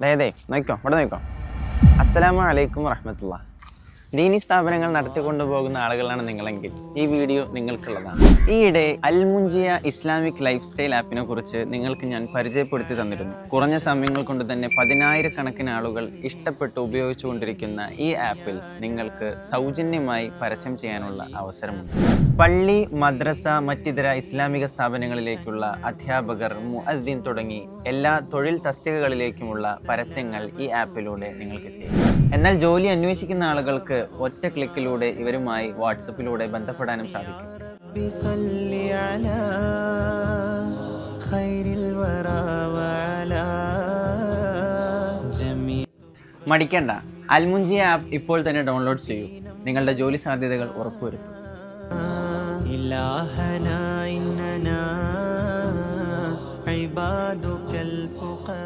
അതെ നോക്കോ ഇവിടെ നോക്കോ അസ്സലാമു അലൈക്കും വറഹമത്തുള്ള ദീനി സ്ഥാപനങ്ങൾ നടത്തിക്കൊണ്ടു പോകുന്ന ആളുകളാണ് നിങ്ങളെങ്കിൽ ഈ വീഡിയോ നിങ്ങൾക്കുള്ളതാണ്. ഈയിടെ അൽമുഞ്ചിയ ഇസ്ലാമിക് ലൈഫ് സ്റ്റൈൽ ആപ്പിനെ കുറിച്ച് നിങ്ങൾക്ക് ഞാൻ പരിചയപ്പെടുത്തി തന്നിരുന്നു. കുറഞ്ഞ സമയങ്ങൾ കൊണ്ട് തന്നെ പതിനായിരക്കണക്കിന് ആളുകൾ ഇഷ്ടപ്പെട്ട് ഉപയോഗിച്ചുകൊണ്ടിരിക്കുന്ന ഈ ആപ്പിൽ നിങ്ങൾക്ക് സൗജന്യമായി പരസ്യം ചെയ്യാനുള്ള അവസരമുണ്ട്. പള്ളി മദ്രസ മറ്റിതര ഇസ്ലാമിക സ്ഥാപനങ്ങളിലേക്കുള്ള അധ്യാപകർ മുഅദ്ദീൻ തുടങ്ങി എല്ലാ തൊഴിൽ തസ്തികകളിലേക്കുമുള്ള പരസ്യങ്ങൾ ഈ ആപ്പിലൂടെ നിങ്ങൾക്ക് ചെയ്യാം. എന്നാൽ ജോലി അന്വേഷിക്കുന്ന ആളുകൾക്ക് ഒറ്റ ക്ലിക്കിലൂടെ ഇവരുമായി വാട്സപ്പിലൂടെ ബന്ധപ്പെടാനും സാധിക്കും بصل على خير الورى وعلى جميع മടിക്കണ്ട അൽമുഞ്ചി ആപ്പ് ഇപ്പോൾ തന്നെ ഡൗൺലോഡ് ചെയ്യൂ നിങ്ങളുടെ ജോലി സാധ്യതകൾ ഉറപ്പുവരുത്തും إلهنا إننا عبادك الفقراء